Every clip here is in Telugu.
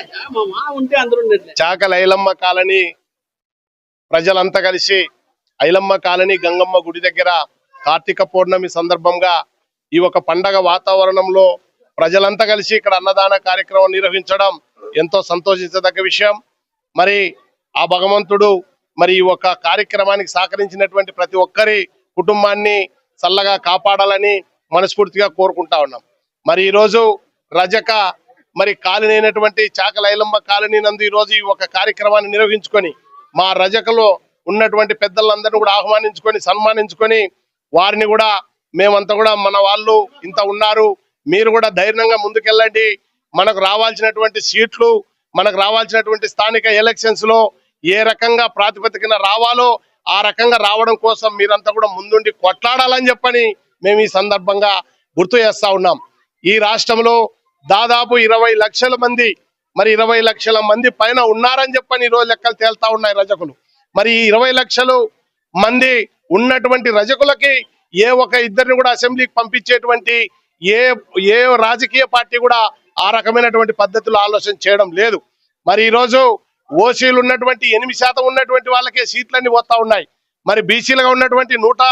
చాక లైలమ్మ చాకల ఐలమ్మ కాలనీ ప్రజలంతా కలిసి ఐలమ్మ కాలనీ గంగమ్మ గుడి దగ్గర కార్తీక పౌర్ణమి సందర్భంగా ఈ ఒక పండగ వాతావరణంలో ప్రజలంతా కలిసి ఇక్కడ అన్నదాన కార్యక్రమం నిర్వహించడం ఎంతో సంతోషించదగ్గ విషయం. మరి ఆ భగవంతుడు మరి ఈ ఒక కార్యక్రమానికి సహకరించినటువంటి ప్రతి ఒక్కరి కుటుంబాన్ని చల్లగా కాపాడాలని మనస్ఫూర్తిగా కోరుకుంటా ఉన్నాం. మరి ఈరోజు రజక మరి కాలనీ చాకలైలంబ కాలనీ నందు ఈరోజు రోజు ఈ ఒక కార్యక్రమాన్ని నిర్వహించుకొని మా రజకలో ఉన్నటువంటి పెద్దలందరినీ కూడా ఆహ్వానించుకొని సన్మానించుకొని వారిని కూడా మేమంతా కూడా మన వాళ్ళు ఇంత ఉన్నారు. మీరు కూడా ధైర్యంగా ముందుకెళ్ళండి. మనకు రావాల్సినటువంటి సీట్లు మనకు రావాల్సినటువంటి స్థానిక ఎలక్షన్స్లో ఏ రకంగా ప్రాతిపదికన రావాలో ఆ రకంగా రావడం కోసం మీరంతా కూడా ముందుండి కొట్లాడాలని చెప్పని మేము ఈ సందర్భంగా గుర్తు చేస్తా ఉన్నాం. ఈ రాష్ట్రంలో దాదాపు ఇరవై లక్షల మంది మరి ఇరవై లక్షల మంది పైన ఉన్నారని చెప్పని ఈరోజు రోజు లెక్కలు తేల్తా ఉన్నాయి రజకులు. మరి ఈ ఇరవై లక్షలు మంది ఉన్నటువంటి రజకులకి ఏ ఒక ఇద్దరిని కూడా అసెంబ్లీకి పంపించేటువంటి ఏ ఏ రాజకీయ పార్టీ కూడా ఆ రకమైనటువంటి పద్ధతులు ఆలోచన చేయడం లేదు. మరి ఈ రోజు ఓసీలు ఉన్నటువంటి ఎనిమిది శాతం ఉన్నటువంటి వాళ్ళకే సీట్లన్నీ పోతా ఉన్నాయి. మరి బీసీలుగా ఉన్నటువంటి నూట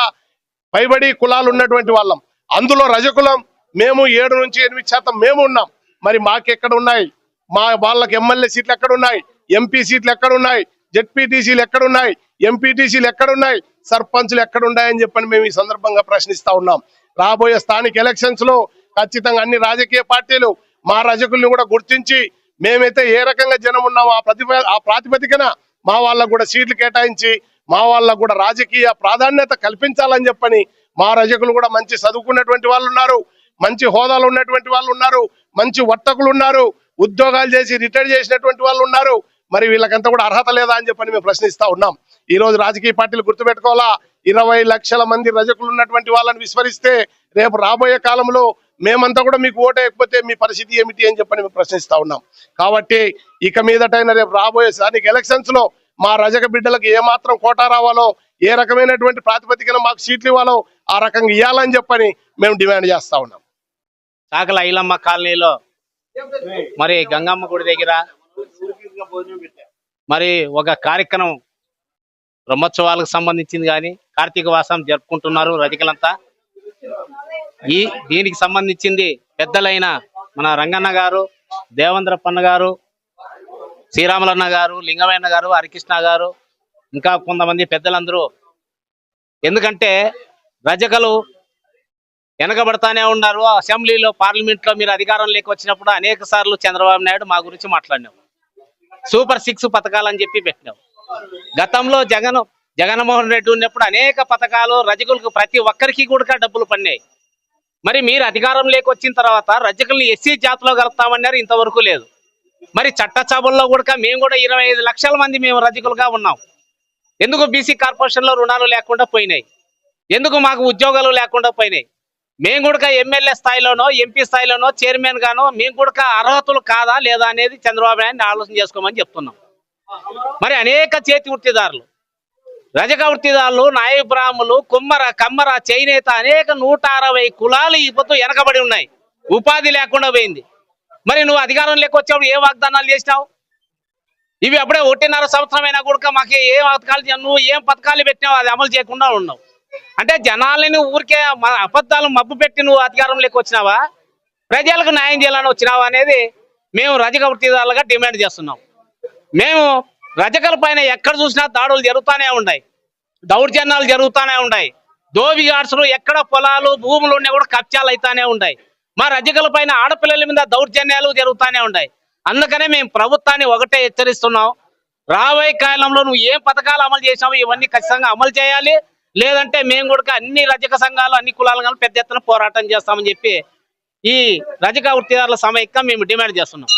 పైబడి కులాలు ఉన్నటువంటి వాళ్ళం. అందులో రజకులం మేము ఏడు నుంచి ఎనిమిది శాతం మేము ఉన్నాం. మరి మాకెక్కడ ఉన్నాయి? మా వాళ్ళకి ఎమ్మెల్యే సీట్లు ఎక్కడ ఉన్నాయి? ఎంపీ సీట్లు ఎక్కడున్నాయి జెడ్పీటీసీలు ఎక్కడ ఉన్నాయి? ఎంపీటీసీలు ఎక్కడున్నాయి సర్పంచ్లు ఎక్కడున్నాయని చెప్పని మేము ఈ సందర్భంగా ప్రశ్నిస్తా ఉన్నాం. రాబోయే స్థానిక ఎలక్షన్స్లో ఖచ్చితంగా అన్ని రాజకీయ పార్టీలు మా రజకుల్ని కూడా గుర్తించి మేమైతే ఏ రకంగా జనం ఉన్నామో ఆ ప్రతిప ఆ ప్రాతిపదికన మా వాళ్ళకు కూడా సీట్లు కేటాయించి మా వాళ్ళకు కూడా రాజకీయ ప్రాధాన్యత కల్పించాలని చెప్పని మా రజకులు కూడా మంచి చదువుకున్నటువంటి వాళ్ళు ఉన్నారు. మంచి హోదాలు ఉన్నటువంటి వాళ్ళు ఉన్నారు మంచి వర్తకులు ఉన్నారు ఉద్యోగాలు చేసి రిటైర్ చేసినటువంటి వాళ్ళు ఉన్నారు. మరి వీళ్ళకంతా కూడా అర్హత లేదా అని చెప్పని మేము ప్రశ్నిస్తా ఉన్నాం. ఈ రోజు రాజకీయ పార్టీలు గుర్తుపెట్టుకోవాలా? ఇరవై లక్షల మంది రజకులు ఉన్నటువంటి వాళ్ళని విస్మరిస్తే రేపు రాబోయే కాలంలో మేమంతా కూడా మీకు ఓటేయకపోతే మీ పరిస్థితి ఏమిటి అని చెప్పని మేము ప్రశ్నిస్తా ఉన్నాం. కాబట్టి ఇక మీదటైన రేపు రాబోయే స్థానిక ఎలక్షన్స్లో మా రజక బిడ్డలకు ఏమాత్రం కోటా రావాలో ఏ రకమైనటువంటి ప్రాతిపదికన మాకు సీట్లు ఇవ్వాలో ఆ రకంగా ఇవ్వాలని చెప్పని మేము డిమాండ్ చేస్తా ఉన్నాం. చాకల ఐలమ్మ కాలనీలో మరి గంగమ్మ గుడి దగ్గర మరి ఒక కార్యక్రమం బ్రహ్మోత్సవాలకు సంబంధించింది కానీ కార్తీక వాసం జరుపుకుంటున్నారు రజకులంతా. ఈ దీనికి సంబంధించింది పెద్దలైన మన రంగన్న గారు దేవేంద్రప్పన్న గారు శ్రీరాములన్న గారు లింగమయ్యన్న గారు హరికృష్ణ గారు ఇంకా కొంతమంది పెద్దలందరూ. ఎందుకంటే రజకలు వెనకబడతానే ఉన్నారు. అసెంబ్లీలో పార్లమెంట్లో మీరు అధికారం లేక వచ్చినప్పుడు అనేక సార్లు చంద్రబాబు నాయుడు మా గురించి మాట్లాడినాం సూపర్ సిక్స్ పథకాలు అని చెప్పి పెట్టినాం గతంలో జగన్ జగన్మోహన్ రెడ్డి ఉన్నప్పుడు అనేక పథకాలు రజకులకు ప్రతి ఒక్కరికి కూడా డబ్బులు పడినాయి. మరి మీరు అధికారం లేక వచ్చిన తర్వాత రజకుల్ని ఎస్సీ జాతిలో కలుపుతామన్నారు ఇంతవరకు లేదు. మరి చట్టసభల్లో కూడా మేము కూడా ఇరవై ఐదు లక్షల మంది మేము రజకులుగా ఉన్నాం. ఎందుకు బీసీ కార్పొరేషన్లో రుణాలు లేకుండా పోయినాయి? ఎందుకు మాకు ఉద్యోగాలు లేకుండా పోయినాయి? మేము కూడా ఎమ్మెల్యే స్థాయిలోనో ఎంపీ స్థాయిలోనో చైర్మన్ గానో మేము కూడా అర్హతలు కాదా లేదా అనేది చంద్రబాబు నాయుడు ఆలోచన చేసుకోమని చెప్తున్నాం. మరి అనేక చేతి వృత్తిదారులు రజక వృత్తిదారులు నాయ కుమ్మర కమ్మర చేనేత అనేక నూట అరవై కులాలు ఈ వెనకబడి ఉన్నాయి. ఉపాధి లేకుండా పోయింది. మరి నువ్వు అధికారం లేకొచ్చావు ఏ వాగ్దానాలు చేసినావు? ఇవి అప్పుడే ఒకటిన్నర సంవత్సరం అయినా కూడా మాకు ఏ పథకాలు నువ్వు ఏం పథకాలు పెట్టినావు అది అమలు చేయకుండా ఉన్నావు. అంటే జనాలని ఊరికే మన అబద్ధాలు మబ్బు పెట్టి నువ్వు అధికారంలోకి వచ్చినావా? ప్రజలకు న్యాయం చేయాలని వచ్చినావా అనేది మేము రజక వృత్తిదారులుగా డిమాండ్ చేస్తున్నాం. మేము రజకల పైన ఎక్కడ చూసినా దాడులు జరుగుతూనే ఉన్నాయి. దౌర్జన్యాలు జరుగుతూనే ఉన్నాయి. దోవిగాడ్సులు ఎక్కడ పొలాలు భూములు ఉన్నా కూడా కబ్జాలు అవుతానే ఉన్నాయి. మా రజకల పైన ఆడపిల్లల మీద దౌర్జన్యాలు జరుగుతూనే ఉన్నాయి. అందుకనే మేము ప్రభుత్వాన్ని ఒకటే హెచ్చరిస్తున్నాం. రాబోయే కాలంలో నువ్వు ఏం పథకాలు అమలు చేసావు ఇవన్నీ ఖచ్చితంగా అమలు చేయాలి. లేదంటే మేము కూడా అన్ని రజక సంఘాలు అన్ని కులాలు కానీ పెద్ద ఎత్తున పోరాటం చేస్తామని చెప్పి ఈ రజక వృత్తిదారుల సమైక్యం మేము డిమాండ్ చేస్తున్నాం.